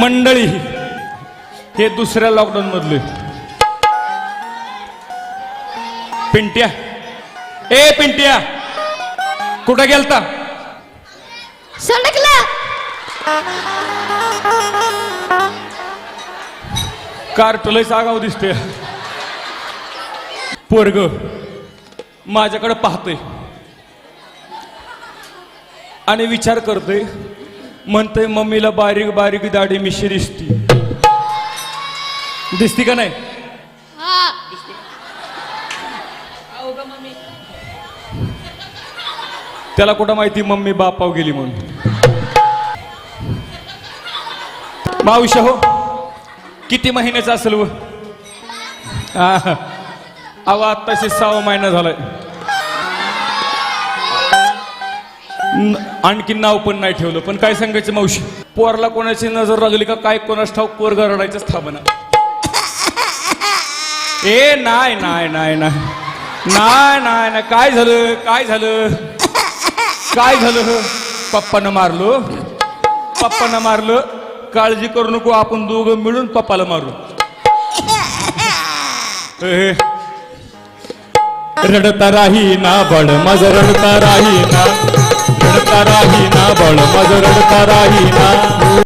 मंडळी हे दुसऱ्या लॉकडाऊन मधले. पिंट्या. ए पिंट्या. कुठं गेलता? सडकला. कार्टलय सागाव दिसते पोरग माझ्याकडे पाहतोय. आणि विचार करतोय म्हणतोय मम्मीला बारीक बारीक दाढी मिशी दिसती. दिसती का नाही? हा. त्याला कुठं माहिती? मम्मी बापाव गेली म्हणून. मावशी हो किती महिन्याचं असेल व? आत्ताशी सहा महिना झालाय. आणखी नाव पण नाही ठेवलं पण काय सांगायचं मावशी? पोरला कोणाची नजर लागली का काय कोणाच ठाऊक पोर रडायचंच स्थापना. ए नाही नाही नाही नाही. नाही नाही काय झालं काय झालं? काय झालं? पप्पानं मारलो. पप्पानं मारलं. काळजी करू नको आपण दोघं मिळून पप्पाला मारू. रडता राही ना बड माझा रडता राही ना. रडता राहीना बळ माझं रडता राहीना.